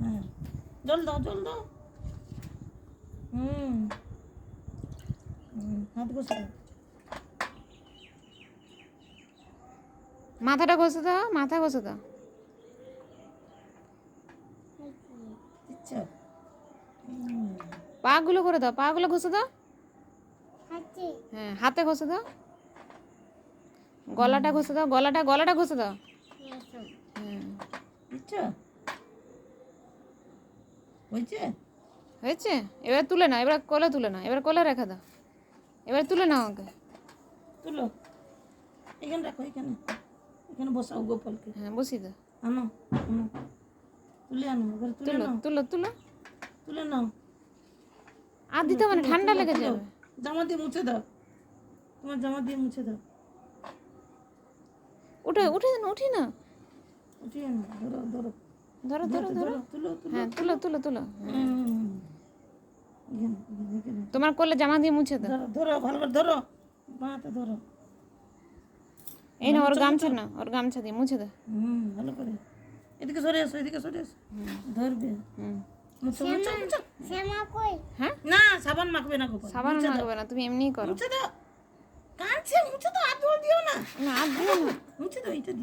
হ্যাঁ। জল দাও জল দাও। হুম। হাত ঘষে দাও। মাথাটা ঘষে দাও মাথা ঘষে দাও। পাগুলো করে দাও পাগুলো ঘষে দাও। হ্যাঁ হাতে ঘষে দাও। গলাটা ঘষে দাও গলাটা গলাটা ঘষে দাও। হ্যাঁ। হয়েছে? হয়েছে? এবার তুলে নাও এবার কোলে তুলে নাও এবার কোলে রেখে দাও। এবার তুলে নাও ওকে। তুলো। এখানে রাখো এখানে। এখানে বসাও গোপালকে। হ্যাঁ বসিয়ে দাও। আনো আনো। তুলে আনো এবার তুলে নাও। তুলো তুলো। তুলে নাও। আর দিতে মানে ঠান্ডা লেগে যাবে। জামা দিয়ে মুছে দাও। তোমার জামা দিয়ে মুছে দাও। উঠে উঠে না উঠি না। উঠিয়ে আনো ধরো ধরো। ধরো ধরো ধরো ধরো। তুলো তুলো। হ্যাঁ তুলো। তোমার কোলে জামা দিয়ে মুছে দাও। ধরো ধরো ভালো করে ধরো। বাঁতে ধরো। এই না ওর গামছা না ওর গামছা দিয়ে মুছে দাও। হুম ভালো করে। এদিকে সরে আসো এদিকে সরে আসো ধরবে। হুম। হ্যাঁ? না সাবান মাখবে না সাবান মাখবে না তুমি এমনিই করো। মুছে দাও। কাঁদছে মুছে দাও আর দিও।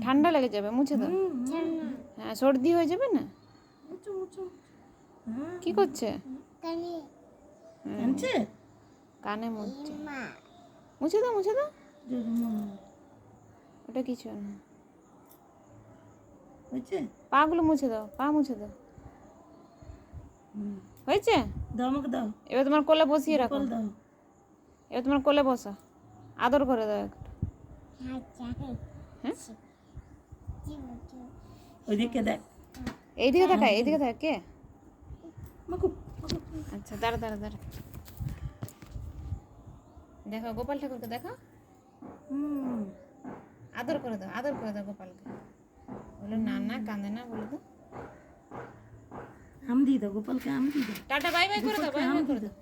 ঠান্ডা লেগে যাবে মুছে দাও। হ্যাঁ সর্দি হয়ে যাবে না? হ্যাঁ। কি করছে? কানে। মুছছে। মুছে দাও মুছে দাও। ওটা কিছু না। পাগুলো মুছে দাও পা মুছে দাও। হয়েছে? দাও আমাকে দাও। এবার তোমার কোলে বসিয়ে রাখো। দাও। এবার তোমার কোলে বসা। আদর করে দাও ওইদিকে দেখ। এইদিকে দেখা এইদিকে দেখ কে। আচ্ছা দাঁড়া দাঁড়া দাঁড়া। দেখো গোপাল ঠাকুরকে দেখো। আদর করে দাও আদর করে দাও গোপালকে। বলো না না কাঁদে না বলে দাও আম দিয়ে দাও গোপালকে আম দিয়ে দাও। টাটা বাই বাই করে দাও বাই বাই করে দাও।